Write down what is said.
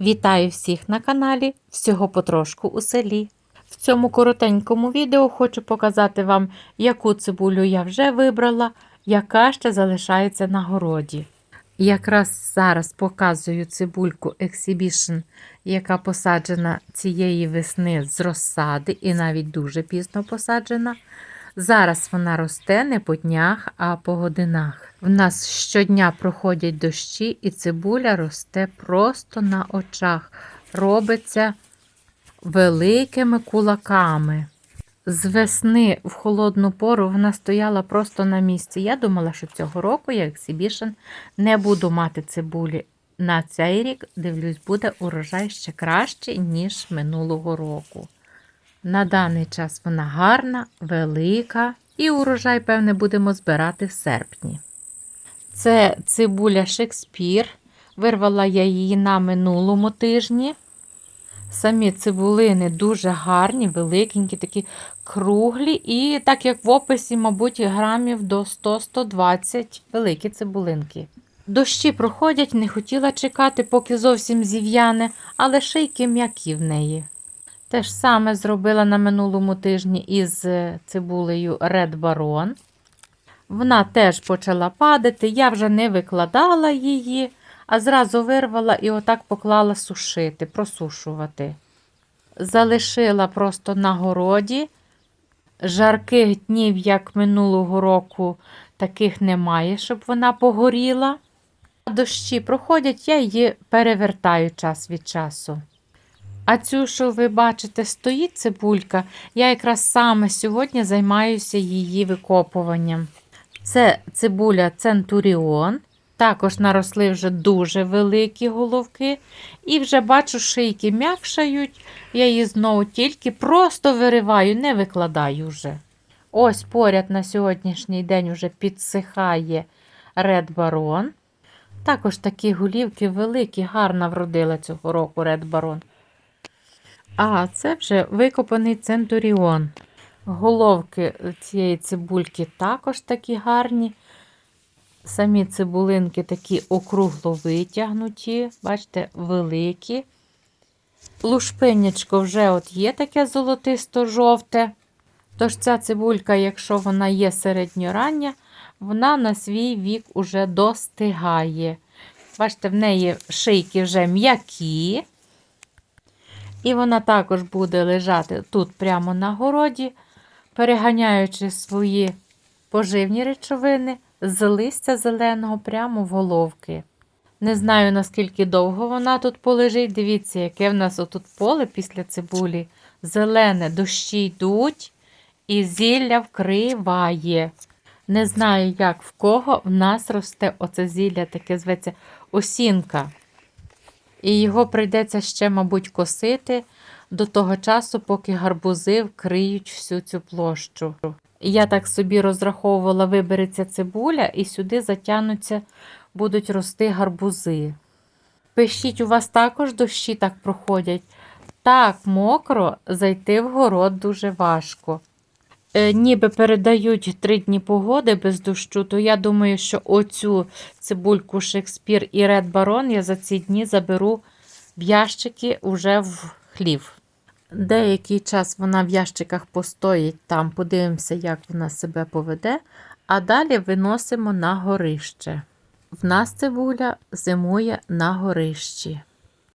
Вітаю всіх на каналі Всього потрошку у селі. В цьому коротенькому відео хочу показати вам, яку цибулю я вже вибрала, яка ще залишається на городі. Якраз зараз показую цибульку Exhibition, яка посаджена цієї весни з розсади і навіть дуже пізно посаджена. Зараз вона росте не по днях, а по годинах. В нас щодня проходять дощі, і цибуля росте просто на очах, робиться великими кулаками. З весни в холодну пору вона стояла просто на місці. Я думала, що цього року я Exhibition не буду мати цибулі. На цей рік, дивлюсь, буде урожай ще кращий, ніж минулого року. На даний час вона гарна, велика, і урожай, певне, будемо збирати в серпні. Це цибуля Шекспір. Вирвала я її на минулому тижні. Самі цибулини дуже гарні, великенькі, такі круглі, і так як в описі, мабуть, грамів до 100-120 великі цибулинки. Дощі проходять, не хотіла чекати, поки зовсім зів'яне, але шийки м'які в неї. Те ж саме зробила на минулому тижні із е, цибулею Red Baron. Вона теж почала падати, я вже не викладала її, а зразу вирвала і отак поклала сушити, просушувати. Залишила просто на городі. Жарких днів, як минулого року, таких немає, щоб вона погоріла. Дощі проходять, я її перевертаю час від часу. А цю, що ви бачите, стоїть цибулька, я якраз саме сьогодні займаюся її викопуванням. Це цибуля Центуріон. Також наросли вже дуже великі головки. І вже бачу, шийки м'якшають. Я її знову тільки просто вириваю, не викладаю вже. Ось поряд на сьогоднішній день вже підсихає Red Baron. Також такі голівки великі, гарно вродила цього року Red Baron. А це вже викопаний центуріон. Головки цієї цибульки також такі гарні. Самі цибулинки такі округло витягнуті, бачите, великі. Лушпинячко вже от є таке золотисто-жовте. Тож ця цибулька, якщо вона є середньорання, вона на свій вік уже достигає. Бачите, в неї шийки вже м'які. І вона також буде лежати тут прямо на городі, переганяючи свої поживні речовини з листя зеленого прямо в головки. Не знаю, наскільки довго вона тут полежить. Дивіться, яке в нас отут поле після цибулі. Зелене, дощі йдуть, і зілля вкриває. Не знаю, як в кого в нас росте оце зілля, таке зветься осінка. І його прийдеться ще, мабуть, косити до того часу, поки гарбузи вкриють всю цю площу. Я так собі розраховувала, вибереться цибуля, і сюди затягнуться, будуть рости гарбузи. Пишіть, у вас також дощі так проходять. Так, мокро, зайти в город дуже важко. Е, ніби передають три дні погоди без дощу, то я думаю, що оцю цибульку Шекспір і Ред Барон я за ці дні заберу в ящики уже в хлів. Деякий час вона в ящиках постоїть там, подивимося, як вона себе поведе, а далі виносимо на горище. В нас цибуля зимує на горищі.